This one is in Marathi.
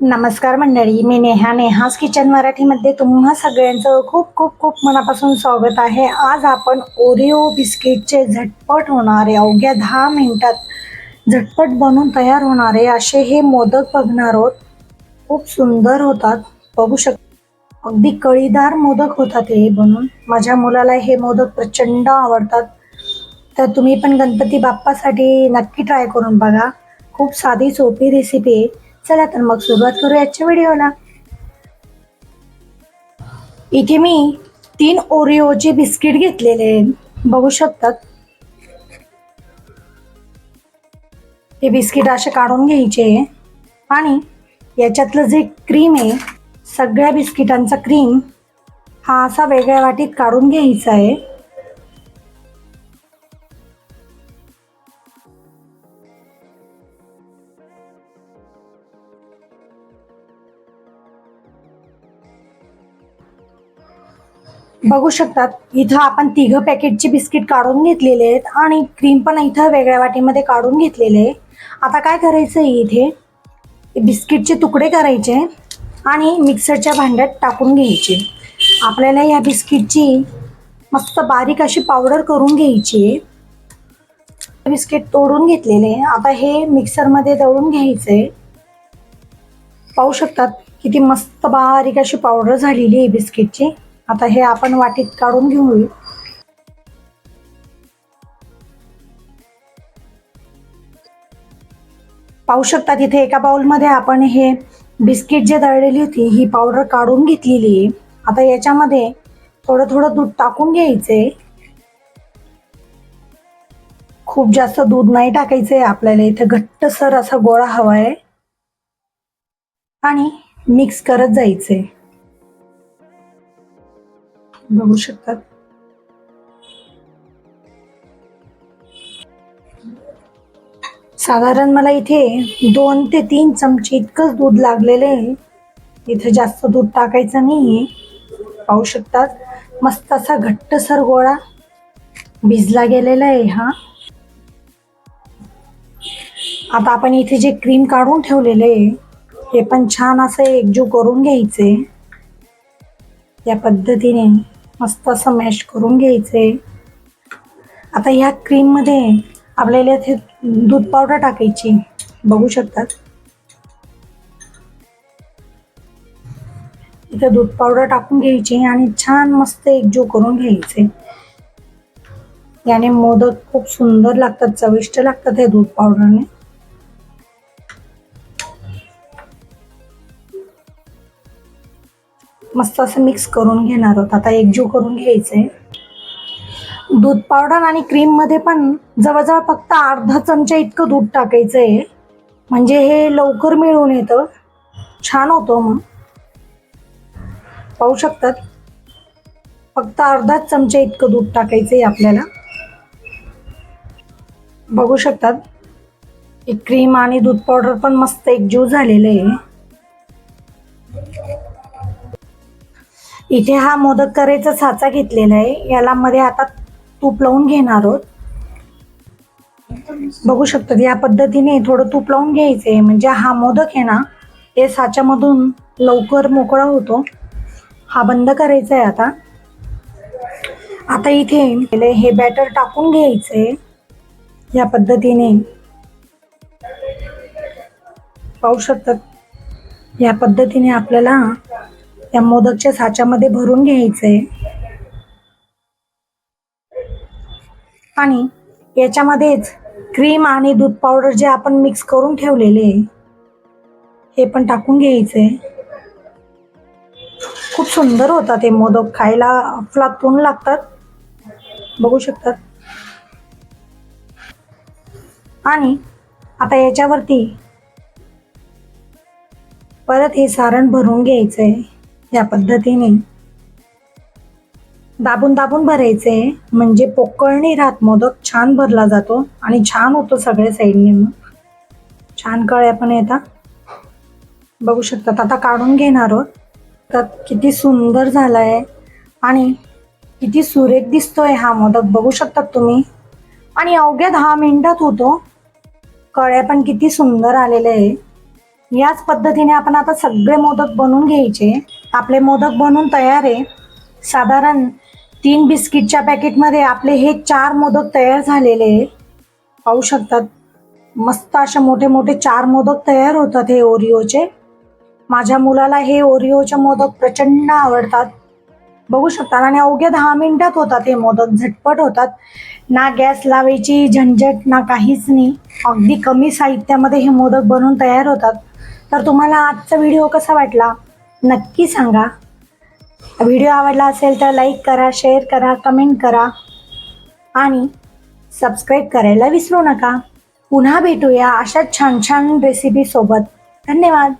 नमस्कार मंडळी मी नेहा. नेहाज किचन मराठीमध्ये तुम्हा सगळ्यांचं खूप खूप खूप मनापासून स्वागत आहे. आज आपण ओरिओ बिस्किटचे झटपट होणारे अवघ्या दहा मिनटात झटपट बनून तयार होणारे असे हे मोदक बघणार आहोत. खूप सुंदर होतात. बघू शक अगदी कळीदार मोदक होतात हे बनून. माझ्या मुलाला हे मोदक प्रचंड आवडतात. तर तुम्ही पण गणपती बाप्पासाठी नक्की ट्राय करून बघा. खूप साधी सोपी रेसिपी आहे. चला तर मग सुरुवात करू आजच्या व्हिडिओला. इथे मी तीन ओरिओचे बिस्किट घेतलेले बघू शकतात? हे बिस्किट असे काढून घ्यायचे. आणि याच्यातलं जे क्रीम आहे सगळ्या बिस्किटांचा क्रीम हा असा वेगळ्या वाटीत काढून घ्यायचा आहे. बघू शकतात. इथं आपण तिघं पॅकेटची बिस्किट काढून घेतलेले आहेत आणि क्रीम पण इथं वेगळ्या वाटीमध्ये काढून घेतलेले आहे आता काय करायचं आहे इथे? बिस्किटचे तुकडे करायचे आणि मिक्सरच्या भांड्यात टाकून घ्यायचे. आपल्याला या बिस्किटची मस्त बारीक अशी पावडर करून घ्यायची आहे. बिस्किट तोडून घेतलेले आता हे मिक्सरमध्ये दळून घ्यायचे पाहू शकतात किती मस्त बारीक अशी पावडर झालेली आहे बिस्किटची. आता हे आपण वाटीत काढून घेऊ पाहू शकतात इथे एका बाउलमध्ये आपण हे बिस्किट जे दळलेली होती ही पावडर काढून घेतलेली आहे. आता याच्यामध्ये थोडं थोडं दूध टाकून घ्यायचे खूप जास्त दूध नाही टाकायचंय आपल्याला इथे घट्टसर असा गोळा हवा आहे आणि मिक्स करत जायचंय. बघू शकतात. साधारण मला इथे दोन ते तीन चमचे इतकंच दूध लागलेलं आहे. इथे जास्त दूध टाकायचं नाही पाहू शकतात. मस्त असा घट्टसर गोळा भिजला गेलेला आहे हा. आता आपण इथे जे क्रीम काढून ठेवलेलं आहे हे पण छान असं एकजू करून घ्यायचे या पद्धतीने मस्त असं मॅश करून घ्यायचे. आता ह्या क्रीममध्ये आपल्याला इथे दूध पावडर टाकायची. बघू शकतात. इथे दूध पावडर टाकून घ्यायची आणि छान मस्त एकजीव करून घ्यायचे. याने मोदक खूप सुंदर लागतात चविष्ट लागतात हे दूध पावडरने मस्त असं मिक्स करून घेणार आहोत. आता एकजीव करून घ्यायचंय. दूध पावडर आणि क्रीममध्ये पण जवळजवळ फक्त अर्धा चमचा इतकं दूध टाकायचंय. म्हणजे हे लवकर मिळून येतं. छान होतं मग. पाहू शकतात? फक्त अर्धाच चमचा इतकं दूध टाकायचंय आपल्याला. बघू शकतात? क्रीम आणि दूध पावडर पण मस्त एकजीव झालेलं आहे. इथे हा मोदक करायचा साचा घेतलेला आहे. याला मध्ये आता तूप लावून घेणार आहोत. बघू शकतात या पद्धतीने थोडं तूप लावून घ्यायचं आहे म्हणजे हा मोदक आहे ना हे साच्यामधून लवकर मोकळा होतो. हा बंद करायचा आहे आता. आता इथे हे बॅटर टाकून घ्यायचंय. या पद्धतीने. पाहू शकतात या पद्धतीने आपल्याला त्या मोदकच्या साच्यामध्ये भरून घ्यायचंय. आणि याच्यामध्येच क्रीम आणि दूध पावडर जे आपण मिक्स करून ठेवलेले हे पण टाकून घ्यायचंय. खूप सुंदर होतात हे मोदक खायला अफलातून लागतात. बघू शकतात. आणि आता याच्यावरती परत हे सारण भरून घ्यायचंय. या पद्धतीने. दाबून दाबून भरायचे म्हणजे पोकळणी राहत मोदक छान भरला जातो आणि छान होतो सगळ्या साईडने मग छान कळ्या पण येतात. बघू शकतात आता काढून घेणार आहोत. तर किती सुंदर झालाय आणि किती सुरेख दिसतोय हा मोदक बघू शकतात तुम्ही. आणि अवघ्या दहा मिनिटात होतो. कळ्या पण किती सुंदर आलेले आहे. याच पद्धतीने आपण आता सगळे मोदक बनवून घ्यायचे. आपले मोदक बनवून तयार आहे. साधारण तीन बिस्किटच्या पॅकेटमध्ये आपले हे चार मोदक तयार झालेले आहे पाहू शकतात. मस्त असे मोठे मोठे चार मोदक तयार होतात हे ओरिओचे. माझ्या मुलाला हे ओरिओचे मोदक प्रचंड आवडतात. बघू शकता आणि अवघ्या दहा मिनिटात होतात हे मोदक. झटपट होतात. ना गॅस लावायची झंझट ना काहीच नाही. अगदी कमी साहित्यामध्ये हे मोदक बनवून तयार होतात. तर तुम्हाला आजचा व्हिडिओ कसा वाटला? नक्की सांगा. व्हिडिओ आवडला असेल तर लाईक करा शेअर करा कमेंट करा. आणि सबस्क्राईब करायला विसरू नका. पुन्हा भेटूया अशा छान छान रेसिपीसोबत धन्यवाद.